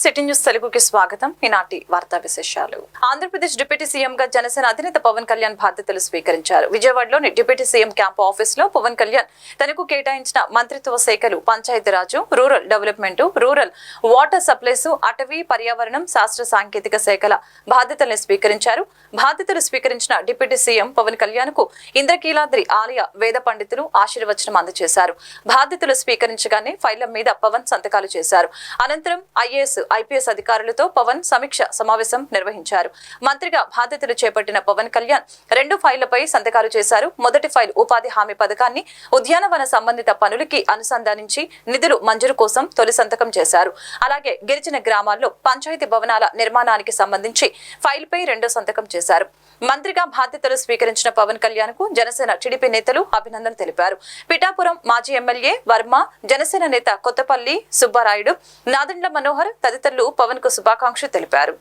City news తెలుగుకి స్వాగతం. ఈనాటి వార్తా విశేషాలు. ఆంధ్రప్రదేశ్ డిప్యూటీ సీఎం గా జనసేన అధినేత పవన్ కళ్యాణ్ బాధ్యతలు స్వీకరించారు. విజయవాడలోని డిప్యూటీ సీఎం క్యాంప్ ఆఫీస్లో పవన్ కళ్యాణ్ తనకు కేటాయించిన మంత్రిత్వ శాఖలు Panchayati Raj rural development rural water supplies అటవీ పర్యావరణం శాస్త్ర సాంకేతిక శాఖల బాధ్యతల్ని స్వీకరించారు. బాధ్యతలు స్వీకరించిన డిప్యూటీ సీఎం పవన్ కళ్యాణ్కు ఇంద్రకీలాద్రి ఆలయ వేద పండితులు ఆశీర్వచనం అందజేశారు. బాధ్యతలు స్వీకరించగానే ఫైళ్ళ మీద పవన్ సంతకాలు చేశారు. అనంతరం ఐఏఎస్ ఐపీఎస్ అధికారులతో పవన్ సమీక్ష సమావేశం నిర్వహించారు. మంత్రిగా బాధ్యతలు చేపట్టిన పవన్ కళ్యాణ్ రెండు ఫైళ్ళపై సంతకాలు చేశారు. మొదటి ఫైల్ ఉపాధి హామీ పథకాన్ని ఉద్యానవన సంబంధిత పనులకి అనుసంధానించి నిధులు మంజూరు కోసం తొలి సంతకం చేశారు. అలాగే గిరిజన గ్రామాల్లో పంచాయతీ భవనాల నిర్మాణానికి సంబంధించి ఫైల్పై రెండో సంతకం చేశారు. మంత్రిగా బాధ్యతలు స్వీకరించిన పవన్ కళ్యాణ్కు జనసేన టీడీపీ నేతలు అభినందన తెలిపారు. పిఠాపురం మాజీ ఎమ్మెల్యే వర్మ జనసేన నేత కొత్తపల్లి సుబ్బారాయుడు నాదండ్ల మనోహర్ తదితరులు పవన్కు శుభాకాంక్షలు తెలిపారు.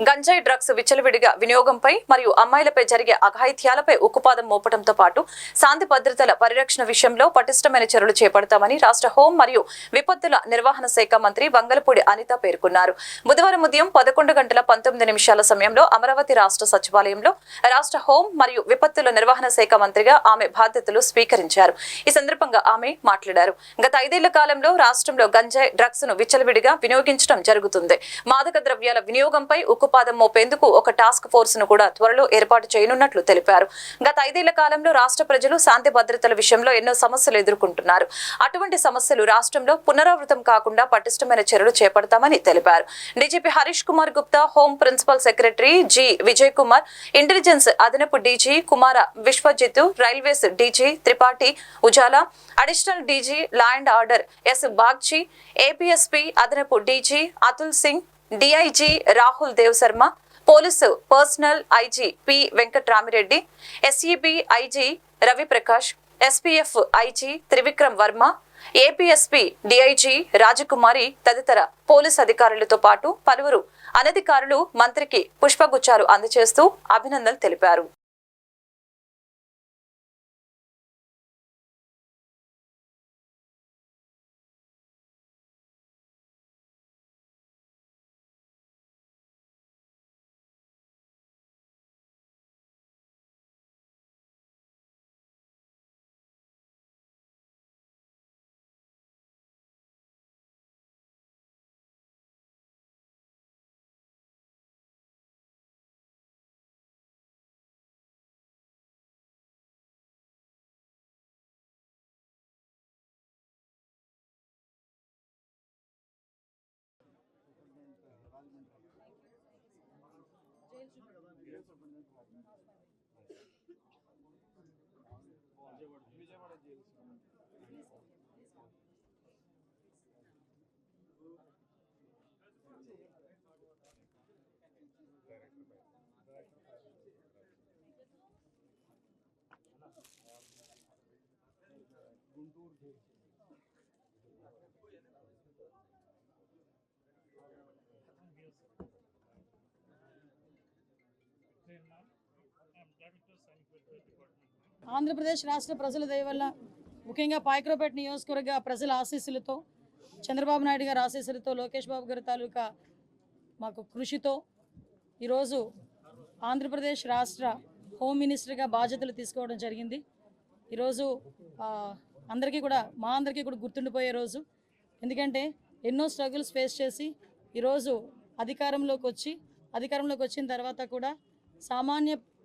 గంజాయి డ్రగ్స్ విచ్చలవిడిగా వినియోగంపై మరియు అమ్మాయిలపై జరిగే అఘాయిత్యాలపై ఉక్కుపాదం మోపడంతో పాటు శాంతి భద్రతల పరిరక్షణ విషయంలో పటిష్టమైన చర్యలు చేపడతామని రాష్ట్ర హోం మరియు విపత్తుల నిర్వహణ శాఖ మంత్రి వంగలపూడి అనిత పేర్కొన్నారు. బుధవారం ఉదయం పదకొండు గంటల పంతొమ్మిది నిమిషాల సమయంలో అమరావతి రాష్ట్ర సచివాలయంలో రాష్ట్ర హోం మరియు విపత్తుల నిర్వహణ శాఖ మంత్రిగా ఆమె బాధ్యతలు స్వీకరించారు. ఈ సందర్భంగా ఆమె మాట్లాడారు. గత ఐదేళ్ళ కాలంలో రాష్ట్రంలో గంజాయి డ్రగ్స్ను విచ్చలవిడిగా వినియోగించడం జరుగుతుంది. మాదక ద్రవ్యాల వినియోగంపై ఉక్కుపాదం మోపేందుకు ఒక టాస్క్ ఫోర్స్ను కూడా త్వరలో ఏర్పాటు చేయనున్నట్లు తెలిపారు. గత ఐదేళ్ళ కాలంలో రాష్ట్ర ప్రజలు శాంతి భద్రతల విషయంలో ఎన్నో సమస్యలు ఎదుర్కొంటున్నారు. అటువంటి సమస్యలు రాష్ట్రంలో పునరావృతం కాకుండా పటిష్టమైన చర్యలు చేపడతామని తెలిపారు. DGP Harish Kumar Gupta home principal secretary G Vijay Kumar intelligence అదనపు DG Kumara Vishwajit railways DG Tripathi Ujala additional DG law and order S Bagchi APSP అదనపు DG Atul Singh DIG Rahul Dev Sharma police personnel IG P Venkatramireddy SEB IG Raviprakash SPF IG Trivikram Varma APSP DIG Rajakumari తదితర police అధికారులతో పాటు పలువురు అనధికారులు మంత్రికి పుష్పగుచ్చాలు అందజేస్తూ అభినందనలు తెలిపారు. Vijayawada jails Guntur jail Thank you. Andhra Pradesh రాష్ట్ర ప్రజల దయవల్ల ముఖ్యంగా పాయక్రోపేట నియోజకవర్గ ప్రజల ఆశీస్సులతో చంద్రబాబు నాయుడు గారి ఆశీస్సులతో లోకేష్ బాబు గారి తాలూకా మాకు కృషితో ఈరోజు ఆంధ్రప్రదేశ్ రాష్ట్ర హోమ్ మినిస్టర్గా బాధ్యతలు తీసుకోవడం జరిగింది. ఈరోజు అందరికీ కూడా మా అందరికీ కూడా గుర్తుండిపోయే రోజు. ఎందుకంటే ఎన్నో స్ట్రగుల్స్ ఫేస్ చేసి ఈరోజు అధికారంలోకి వచ్చి అధికారంలోకి వచ్చిన తర్వాత కూడా సామాన్య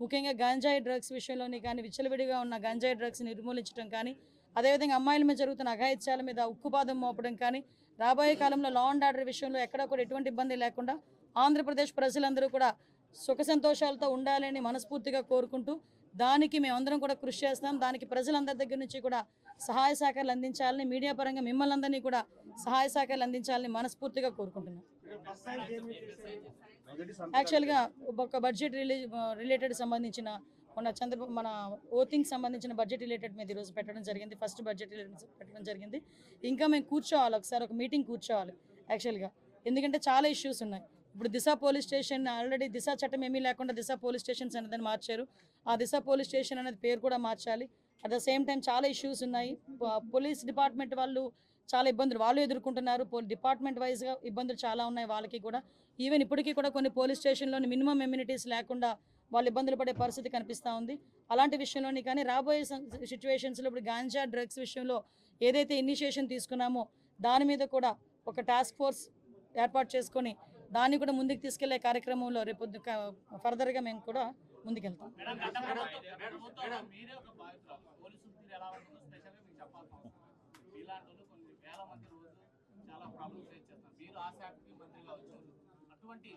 ముఖ్యంగా గంజాయి డ్రగ్స్ విషయంలోని కానీ విచ్చలవిడిగా ఉన్న గంజాయి డ్రగ్స్ నిర్మూలించడం కానీ అదేవిధంగా అమ్మాయిల మీద జరుగుతున్న అఘాయిత్యాల మీద ఉక్కుపాదం మోపడం కానీ రాబోయే కాలంలో లా అండ్ ఆర్డర్ విషయంలో ఎక్కడా కూడా ఎటువంటి ఇబ్బంది లేకుండా ఆంధ్రప్రదేశ్ ప్రజలందరూ కూడా సుఖ సంతోషాలతో ఉండాలని మనస్ఫూర్తిగా కోరుకుంటూ దానికి మేమందరం కూడా కృషి చేస్తాం. దానికి ప్రజలందరి దగ్గర నుంచి కూడా సహాయ సహకారాలు అందించాలని మీడియా పరంగా మిమ్మల్ని అందరినీ కూడా సహాయ సహకారాలు అందించాలని మనస్ఫూర్తిగా కోరుకుంటున్నాం. యాక్చువల్గా ఒక బడ్జెట్ రిలీజ్ రిలేటెడ్ సంబంధించిన మన చంద్ర మన ఓతింగ్ సంబంధించిన బడ్జెట్ రిలేటెడ్ మీద ఈరోజు పెట్టడం జరిగింది. ఫస్ట్ బడ్జెట్ రిలేటెడ్ పెట్టడం జరిగింది. ఇంకా మేము కూర్చోవాలి ఒకసారి ఒక మీటింగ్ కూర్చోవాలి యాక్చువల్గా. ఎందుకంటే చాలా ఇష్యూస్ ఉన్నాయి. ఇప్పుడు Disha police station already Disha చట్టం ఏమీ లేకుండా దిశ పోలీస్ స్టేషన్స్ అనేది మార్చారు. ఆ దిశ పోలీస్ స్టేషన్ అనేది పేరు కూడా మార్చాలి. అట్ ద సేమ్ టైం చాలా ఇష్యూస్ ఉన్నాయి. పోలీస్ డిపార్ట్మెంట్ వాళ్ళు చాలా ఇబ్బందులు వాళ్ళు ఎదుర్కొంటున్నారు. పో డిపార్ట్మెంట్ వైజ్గా ఇబ్బందులు చాలా ఉన్నాయి వాళ్ళకి కూడా. ఈవెన్ ఇప్పటికీ కూడా కొన్ని పోలీస్ స్టేషన్లోని మినిమం ఎమ్యూనిటీస్ లేకుండా వాళ్ళు ఇబ్బందులు పడే పరిస్థితి కనిపిస్తూ ఉంది. అలాంటి విషయంలోని కానీ రాబోయే సిచ్యువేషన్స్లో ఇప్పుడు గాంజా డ్రగ్స్ విషయంలో ఏదైతే ఇనిషియేషన్ తీసుకున్నామో దాని మీద కూడా ఒక టాస్క్ ఫోర్స్ ఏర్పాటు చేసుకొని దాన్ని కూడా ముందుకు తీసుకెళ్ళే కార్యక్రమంలో రేపు ఫర్దర్గా మేము కూడా ముందుకెళ్తాం. మీరే ఒక ఎలా ఉంటుందో స్పెషల్గా మీకు అవసరం రోజు చాలా ప్రాబ్లమ్స్ ఫేస్ చేస్తారు. మీరు ఆ శాఖకి మంత్రిగా వచ్చారు అటువంటి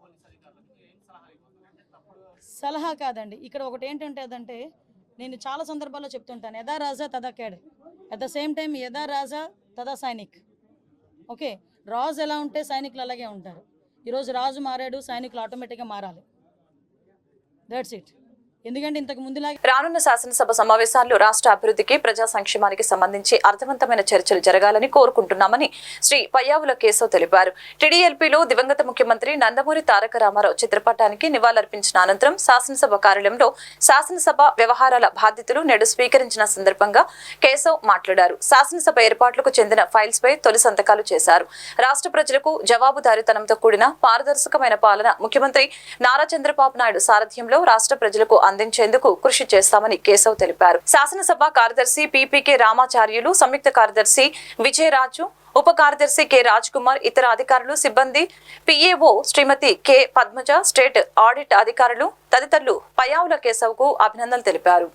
పోలీస్ అధికారులకు ఏం సలహా ఇవ్వబోతున్నారు సలహా కాదండి. ఇక్కడ ఒకటి ఏంటంటే అదంటే నేను చాలా సందర్భాల్లో చెప్తుంటాను యథా రాజా తదా కేడ్. అట్ ద సేమ్ టైం యథా రాజా తదా సైనిక్. ఓకే? రాజు ఎలా ఉంటే సైనికులు అలాగే ఉంటారు. ఈరోజు రాజు మారాడు సైనికులు ఆటోమేటిక్గా మారాలి. దట్స్ ఇట్ ఎందుకంటే ఇంతకు ముందులాగే రానున్న శాసనసభ సమావేశాల్లో రాష్ట్ర అభివృద్ధికి ప్రజా సంక్షేమానికి సంబంధించి అర్థవంతమైన చర్చలు జరగాలని కోరుకుంటున్నామని శ్రీ పయ్యావుల కేశవ్ తెలిపారు. టీడీఎల్పీలో దివంగత ముఖ్యమంత్రి నందమూరి తారక రామారావు చిత్రపటానికి నివాళులర్పించిన అనంతరం శాసనసభ కార్యాలయంలో శాసనసభ వ్యవహారాల బాధ్యతలు నేడు స్వీకరించిన సందర్భంగా కేశవ్ మాట్లాడారు. శాసనసభ ఏర్పాట్లకు చెందిన ఫైల్స్ పై తొలి సంతకాలు చేశారు. రాష్ట్ర ప్రజలకు జవాబుదారీతనంతో కూడిన పారదర్శకమైన పాలన ముఖ్యమంత్రి నారా చంద్రబాబు నాయుడు సారథ్యంలో రాష్ట్ర ప్రజలకు అందించేందుకు కృషి చేస్తామని కేశవ్ తెలిపారు. శాసనసభ కార్యదర్శి పీపీకే రామాచార్యులు సంయుక్త కార్యదర్శి విజయరాజు ఉప కార్యదర్శి కె రాజ్ కుమార్ ఇతర అధికారులు సిబ్బంది PAO Srimati K Padmaja state audit అధికారులు తదితరులు పయావుల కేశవ్కు అభినందనలు తెలిపారు.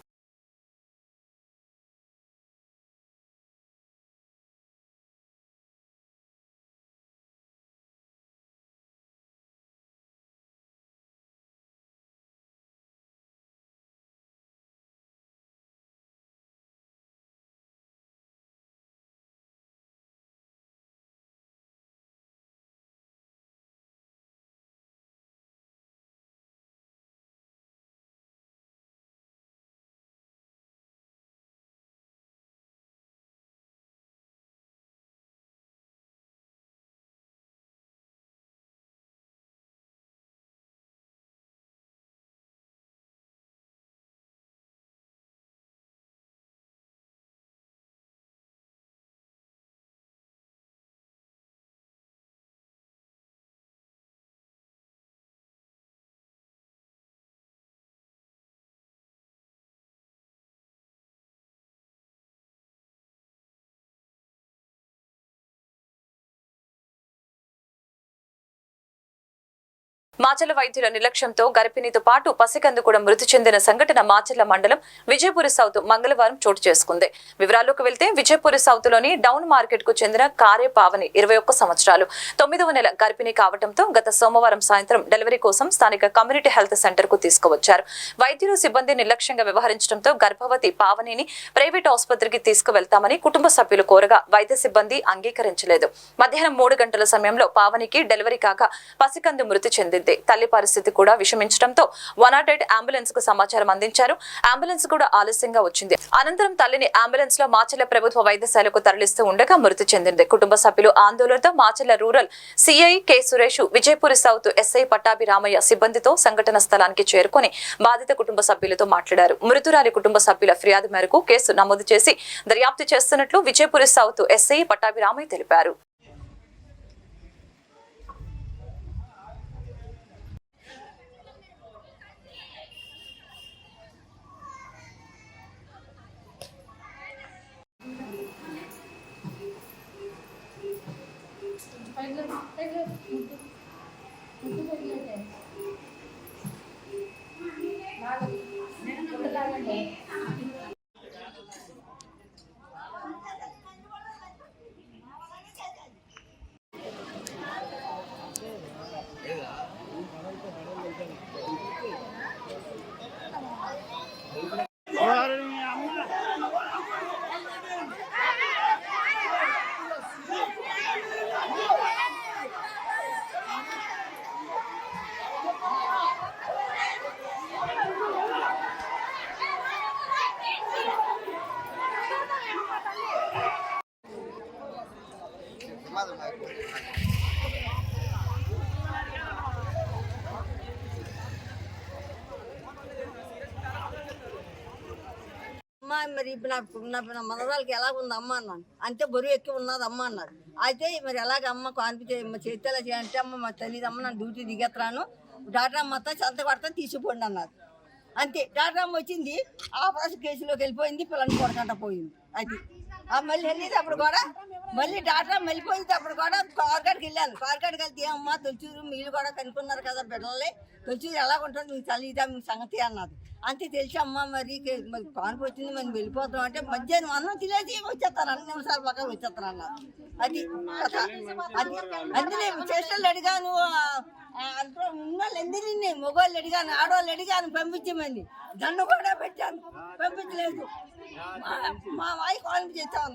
మాచల వైద్యుల నిర్లక్ష్యంతో గర్భిణితో పాటు పసికందు కూడా మృతి చెందిన సంఘటన మాచర్ల మండలం విజయపురి సౌత్ మంగళవారం చోటు చేసుకుంది. వివరాల్లోకి వెళ్తే విజయపురి సౌత్లోని డౌన్ మార్కెట్కు చెందిన కారే పావని ఇరవై ఒక్క సంవత్సరాలు. తొమ్మిదవ నెల గర్భిణి కావడంతో గత సోమవారం సాయంత్రం డెలివరీ కోసం స్థానిక కమ్యూనిటీ హెల్త్ సెంటర్కు తీసుకువచ్చారు. వైద్యులు సిబ్బంది నిర్లక్ష్యంగా వ్యవహరించడంతో గర్భవతి పావనిని ప్రైవేట్ ఆసుపత్రికి తీసుకువెళ్తామని కుటుంబ సభ్యులు కోరగా వైద్య సిబ్బంది అంగీకరించలేదు. మధ్యాహ్నం మూడు గంటల సమయంలో పావనికి డెలివరీ కాగా పసికందు మృతి చెందింది. తల్లి పరిస్థితి కూడా విషమించడంతో వన్ నాట్ ఎయిట్ అంబులెన్స్కు సమాచారం అందించారు. అంబులెన్స్ కూడా ఆలస్యంగా వచ్చింది. అనంతరం తల్లిని అంబులెన్స్లో మాచెల్ల ప్రభుత్వ వైద్యశాలకు తరలిస్తూ ఉండగా మృతి చెందింది. కుటుంబ సభ్యులు ఆందోళనతో Macherla rural CI K Suresh Vijayapuri south SI Pattabhi Ramaiah సిబ్బందితో సంఘటన స్థలానికి చేరుకొని బాధిత కుటుంబ సభ్యులతో మాట్లాడారు. మృతురాలి కుటుంబ సభ్యుల ఫిర్యాదు మేరకు కేసు నమోదు చేసి దర్యాప్తు చేస్తున్నట్లు విజయపురి సౌత్ ఎస్ఐ పట్టాభి రామయ్య తెలిపారు. Lần tách 不会点 మరి ఇప్పుడు నాకు నా నా ఎలా ఉంది అమ్మ అన్నాను. అంతే బరువు ఎక్కువ ఉన్నది అమ్మ అన్నారు అయితే మరి ఎలాగ అమ్మ కాన్పితే చేతేలా చేయాలంటే అమ్మ మా తెలియదు అమ్మ నన్ను డ్యూటీ దిగెత్తరాను డాక్టర్ అమ్మ మొత్తం సంత పడతాను తీసిపోండి అన్నారు. అంతే. డాక్టర్ అమ్మ వచ్చింది ఆపరేషన్ కేసులోకి వెళ్ళిపోయింది పిల్లల్ని కొడకంట పోయింది. అది. మళ్ళీ వెళ్ళేటప్పుడు కూడా మళ్ళీ డాక్టర్ మళ్ళీ పోయేటప్పుడు కూడా కార్గాడికి వెళ్ళాను. కార్గాడికి వెళ్తే అమ్మా తొలిచూరు మీరు కూడా కనుక్కున్నారు కదా బిడ్డల్ని. తొలిచూరు ఎలా ఉంటుంది మీకు తెలియదా మీ సంగతి అన్నది. అంతే తెలిసి అమ్మ మరి మరి కానుపు వచ్చింది మనం వెళ్ళిపోతాం అంటే మధ్యాహ్నం అన్నం తినేసి వచ్చేస్తారు అన్ని నిమిషాలు పక్కన వచ్చేస్తారు అన్నారు అది అది అందులో చేష్టలు అడిగాను అందులో ఉన్న మగవాళ్ళు అడిగాను ఆడవాళ్ళు అడిగాను పంపించమని. దండ కూడా పెట్టాను. పంపించలేదు. మా- వాయి కాల్ చేస్తా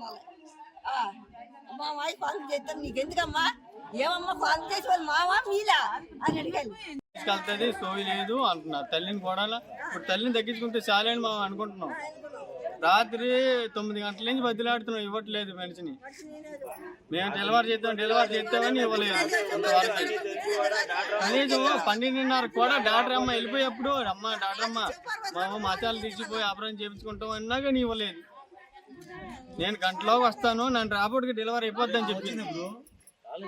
మా వాయి కాల్ చేస్తాను. నీకు ఎందుకమ్మా ఏమమ్మా కాల్ చేసి వాళ్ళు మావా మీలా? అని అడిగాను. తీసుకెళ్తుంది సోయి లేదు అంటున్నారు. తల్లిని కూడా ఇప్పుడు తల్లిని తగ్గించుకుంటే చాలే అని మనం అనుకుంటున్నాం రాత్రి తొమ్మిది గంటల నుంచి బదిలాడుతున్నాం ఇవ్వట్లేదు మనిషిని. మేము డెలివరీ చేద్దాం డెలివరీ చేద్దామని ఇవ్వలేదు. కనీసం పన్నెండున్నర కూడా డాక్టర్ అమ్మ వెళ్ళిపోయేప్పుడు అమ్మ డాక్టర్ అమ్మ మేము మతాలు తీసిపోయి ఆపరేషన్ చేయించుకుంటాం అన్నా కానీ ఇవ్వలేదు. నేను గంటలోకి వస్తాను నన్ను రాబోటికి డెలివరీ అయిపోద్దని చెప్పింది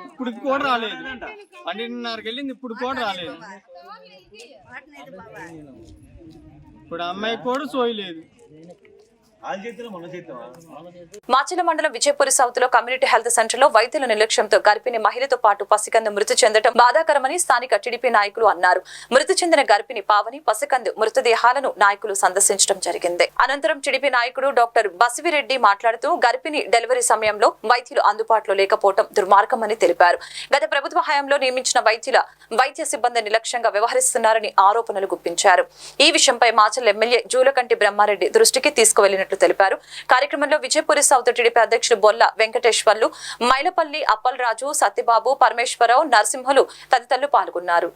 ఇప్పుడు కూడా రాలేదు. పన్నెండున్నరకి వెళ్ళింది ఇప్పుడు కూడా రాలేదు. ఇప్పుడు అమ్మాయి కూడా సోయలేదు. మాచిల మండలం విజయపూరి సౌత్లో కమ్యూనిటీ హెల్త్ సెంటర్లో వైద్యుల నిర్లక్ష్యంతో గర్భిణి మహిళతో పాటు పసికందు మృతి చెందడం బాధాకరమని స్థానిక టీడీపీ నాయకులు అన్నారు. మృతి చెందిన గర్భిణి పావని పసికందు మృతదేహాలను నాయకులు సందర్శించడం జరిగింది. అనంతరం టీడీపీ నాయకుడు డాక్టర్ బసివిరెడ్డి మాట్లాడుతూ గర్భిణి డెలివరీ సమయంలో వైద్యులు అందుబాటులో లేకపోవడం దుర్మార్గమని తెలిపారు. గత ప్రభుత్వ హయాంలో నియమించిన వైద్యుల వైద్య సిబ్బంది నిర్లక్ష్యంగా వ్యవహరిస్తున్నారని ఆరోపణలు గుప్పించారు. ఈ విషయంపై మాచల్ ఎమ్మెల్యే జూలకంటి బ్రహ్మారెడ్డి దృష్టికి తీసుకువెళ్ళినట్లు తెలిపారు. కార్యక్రమంలో విజయపురి సౌత్ టీడీపీ అధ్యక్షుడు బొల్ల వెంకటేశ్వర్లు మైలపల్లి అప్పలరాజు సత్యబాబు పరమేశ్వరరావు నరసింహులు తదితరులు పాల్గొన్నారు.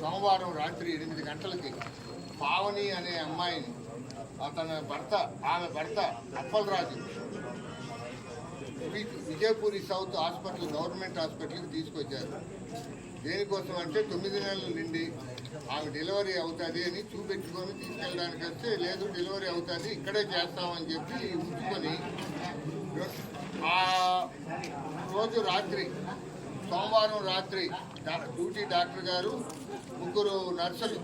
సోమవారం రాత్రి ఎనిమిది గంటలకి పావని అనే అమ్మాయిని అతని భర్త ఆమె భర్త Appalaraju Vijayapuri south hospital government హాస్పిటల్కి తీసుకొచ్చారు. దేనికోసం అంటే తొమ్మిది నెలల నుండి ఆమె డెలివరీ అవుతుంది అని చూపెట్టుకొని తీసుకెళ్ళడానికి వస్తే లేదు డెలివరీ అవుతుంది ఇక్కడే చేస్తామని చెప్పి ఉంచుకొని ఆ రోజు రాత్రి సోమవారం రాత్రి డ్యూటీ డాక్టర్ గారు ముగ్గురు నర్సులు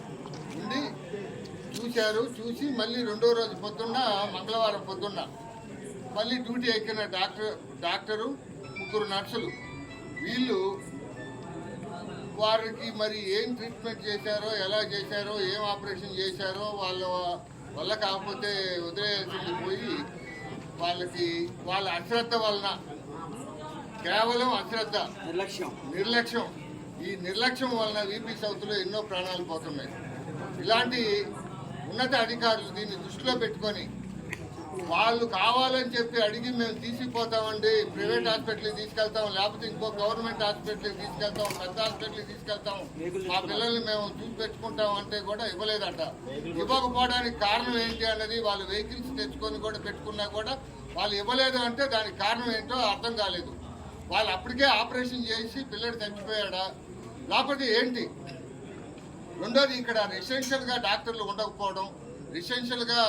ఉండి చూశారు చూసి మళ్ళీ రెండో రోజు పొద్దున్న మంగళవారం పొద్దున్న మళ్ళీ డ్యూటీ ఎక్కిన డాక్టర్ డాక్టరు ముగ్గురు నర్సులు వీళ్ళు వారికి మరి ఏం ట్రీట్మెంట్ చేశారో ఎలా చేశారో ఏం ఆపరేషన్ చేశారో వాళ్ళ వల్ల కాకపోతే వదిలేయాల్సింది పోయి వాళ్ళకి వాళ్ళ అశ్రద్ధ వలన కేవలం అశ్రద్ధ నిర్లక్ష్యం. నిర్లక్ష్యం. ఈ నిర్లక్ష్యం వలన వీపీ సౌత్లో ఎన్నో ప్రాణాలు పోతున్నాయి. ఇలాంటి ఉన్నత అధికారులు దీన్ని దృష్టిలో పెట్టుకొని వాళ్ళు కావాలని చెప్పి అడిగి మేము తీసిపోతామండి. ప్రైవేట్ హాస్పిటల్కి తీసుకెళ్తాం లేకపోతే ఇంకో గవర్నమెంట్ హాస్పిటల్కి తీసుకెళ్తాం పెద్ద హాస్పిటల్కి తీసుకెళ్తాం. మా పిల్లల్ని మేము చూసి పెట్టుకుంటాం అంటే కూడా ఇవ్వలేదట. ఇవ్వకపోవడానికి కారణం ఏంటి అన్నది వాళ్ళు వెహికల్స్ తెచ్చుకొని కూడా పెట్టుకున్నా కూడా వాళ్ళు ఇవ్వలేదు అంటే దానికి కారణం ఏంటో అర్థం కాలేదు. వాళ్ళు అప్పటికే ఆపరేషన్ చేసి పిల్లడు చచ్చిపోయాడా? లేకపోతే ఏంటి? రెండోది ఇక్కడ రెసిడెన్షియల్గా డాక్టర్లు ఉండకపోవడం రెసిడెన్షియల్గా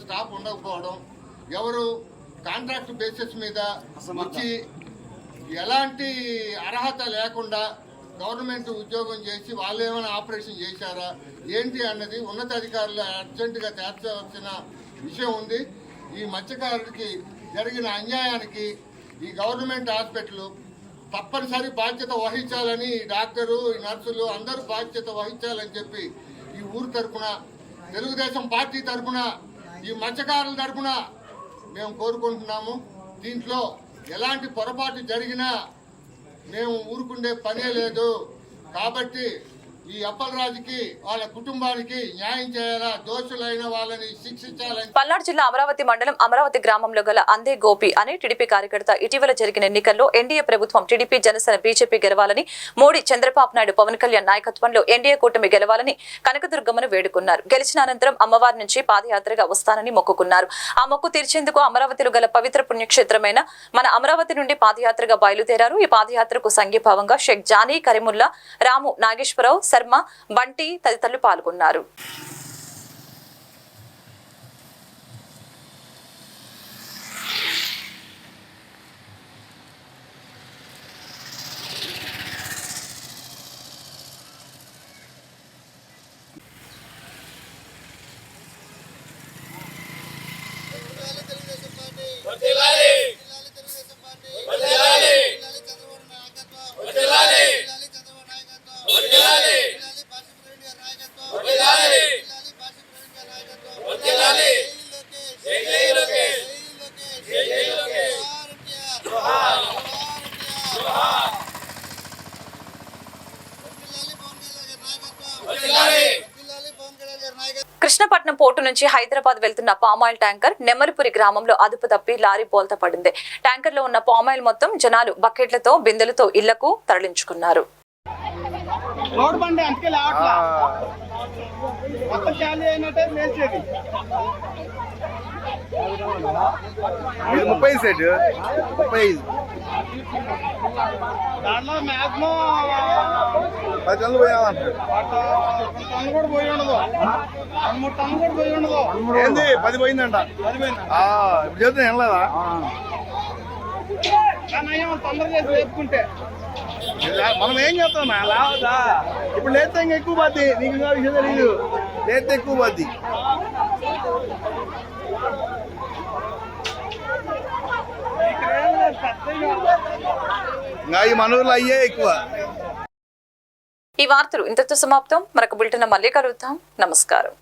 స్టాఫ్ ఉండకపోవడం ఎవరు కాంట్రాక్ట్ బేసిస్ మీద వచ్చి ఎలాంటి అర్హత లేకుండా గవర్నమెంట్ ఉద్యోగం చేసి వాళ్ళు ఏమైనా ఆపరేషన్ చేశారా ఏంటి అన్నది ఉన్నతాధికారులు అర్జెంటుగా తేల్చవలసిన విషయం ఉంది. ఈ మత్స్యకారుడికి జరిగిన అన్యాయానికి ఈ గవర్నమెంట్ హాస్పిటల్ తప్పనిసరి బాధ్యత వహించాలని ఈ డాక్టరు ఈ నర్సులు అందరూ బాధ్యత వహించాలని చెప్పి ఈ ఊరు తరఫున తెలుగుదేశం పార్టీ తరఫున ఈ మత్స్యకారుల తరఫున మేము కోరుకుంటున్నాము. దీంట్లో ఎలాంటి పొరపాటు జరిగినా మేము ఊరుకుండే పనే లేదు. కాబట్టి ఈ అప్పలరాజుకి వాళ్ళ కుటుంబానికి న్యాయం చేయాలా? దోషులైన వాళ్ళని శిక్షించాలని. పల్నాడు జిల్లా అమరావతి మండలం అమరావతి గ్రామంలో గల అందే గోపి అనే టీడీపీ కార్యకర్త ఇటీవల జరిగిన ఎన్నికల్లో ఎన్డీఏ ప్రభుత్వం టీడీపీ జనసేన బీజేపీ గెలవాలని మోడీ చంద్రబాబు నాయుడు పవన్ కళ్యాణ్ నాయకత్వంలో ఎన్డీఏ కూటమి గెలవాలని కనకదుర్గమ్మను వేడుకున్నారు. గెలిచిన అనంతరం అమ్మవారి నుంచి పాదయాత్రగా వస్తానని మొక్కుకున్నారు. ఆ మొక్కు తీర్చేందుకు అమరావతిలో గల పవిత్ర పుణ్యక్షేత్రమైన మన అమరావతి నుండి పాదయాత్రగా బయలుదేరారు. ఈ పాదయాత్రకు సంఘీభావంగా షేక్ జానీ కరీముల్లా రాము నాగేశ్వరరావు శర్మ బంటి తదితరులు పాల్గొన్నారు. పోర్టు నుంచి హైదరాబాద్ వెళ్తున్న పామాయిల్ ట్యాంకర్ నెమ్మరిపురి గ్రామంలో అదుపు తప్పి లారీ బోల్తా పడింది. ట్యాంకర్లో ఉన్న పామాయిల్ మొత్తం జనాలు బకెట్లతో బిందెలతో ఇళ్ళకు తరలించుకున్నారు. మొత్తం ఇది ముప్పై సెట్. ముప్పై ఐదు. దాంట్లో మాక్సిమం పది టన్నులు పోయాలంటారు. టన్ను కూడా పోయి ఉండదు రెండు మూడు టన్ను కూడా పోయి ఉండదు ఏంది? పది పోయిందంట. పోయింది ఇప్పుడు చెప్తే వినలేదా కానీ అయ్యా తొందర చేసి లేపుకుంటే లే- మనం ఏం చేస్తాం? లావదా. ఇప్పుడు లేస్తే ఇంకా ఎక్కువ పోద్ది. నీకు ఇంకా విషయం తెలియదు లేస్తే ఎక్కువ పోద్ది. ఇంకా ఈ మన అయ్యే ఎక్కువ. ఈ వార్తలు ఇంతతో సమాప్తం. మరొక బులెటిన్ మళ్ళీ కలుద్దాం. నమస్కారం.